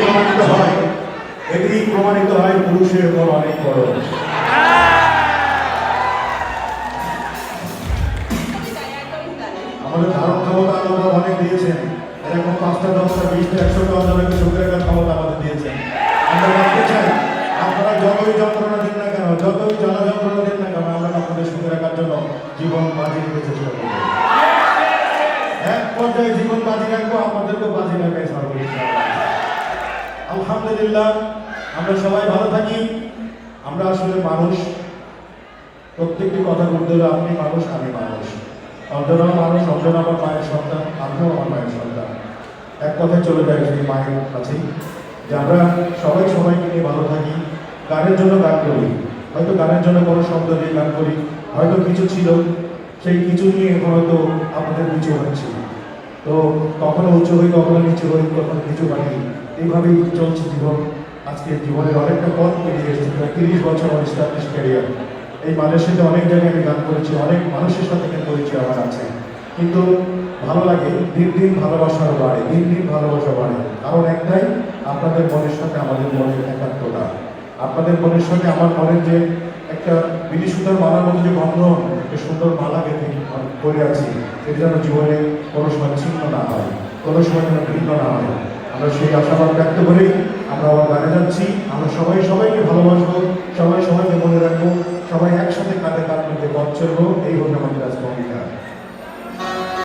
প্রমাণিত হয়। এটি প্রমাণিত হয় পুরুষের পর অনেক বড় আমাদের ধারণ ক্ষমতা আল্লাহ অনেক দিয়েছেন। এরকম পাঁচটা দশটা, বিশটা অঞ্চলকে শুধু রাখার ক্ষমতা আমাদের দিয়েছেন। আমরা রাখতে চাই, আপনারা যতই যন্ত্রণা দিন না কেন, যতই জ্বালা যন্ত্রণা দিন না কেন, আমরা আপনাদের সুখে রাখার জন্য জীবন বাজি রেখে চেষ্টা করব এক পর্যায়ে জীবন বাজি রাখব আপনাদেরকে বাজি রাখাই ইনশাআল্লাহ। আলহামদুলিল্লাহ, আমরা সবাই ভালো থাকি। আমরা আসলে মানুষ। প্রত্যেকটি কথা বলতে হলে আপনি মানুষ, আমি মানুষ। অন্তরাও মানুষ অন্তর আমার মায়ের সন্তান, আমিও আমার মায়ের সন্তান। এক কথায় চলে যায় সেই মায়ের কাছেই। যে আমরা সবাই সবাইকে নিয়ে ভালো থাকি। গানের জন্য গান করি। হয়তো গানের জন্য কোনো শব্দ দিয়ে গান করি। হয়তো কিছু ছিল, সেই কিছু নিয়ে হয়তো আমাদের নিচু হচ্ছে তো কখনো উঁচু হই, কখনো নিচু হই, কখনো নিচু পাই এইভাবেই চলছে জীবন। আজকে জীবনের অনেকটা পথ পেরিয়ে এসেছে, প্রায় তিরিশ বছর আমার স্টাবলিশ ক্যারিয়ার এই মালয়েশিয়াতে অনেক জায়গায় আমি গান করেছি, অনেক মানুষের সাথে কিন্তু পরিচয় আমার আছে। কিন্তু ভালো লাগে, দিন দিন ভালোবাসার বাড়ে, দিন দিন ভালোবাসা বাড়ে। কারণ একটাই, আপনাদের মনের সাথে আমাদের মনের একাত্মতা। আপনাদের মনের সাথে আমার মনের যে একটা বিলি সুতার মালার মতো যে বন্ধন একটা সুন্দর মালা করে আছি এটা যেন জীবনে কোনো সময় কোনো সময় ভিন্ন না হয়। আমরা সেই আশাবাদ ব্যক্ত করেই আমরা আবার গানে যাচ্ছি। আমরা সবাই সবাইকে ভালোবাসবো, সবাই সবাইকে মনে রাখব, সবাই একসাথে কাঁধে কাঁধ করতে পথ চলবো। এই হচ্ছে আমাদের আজকে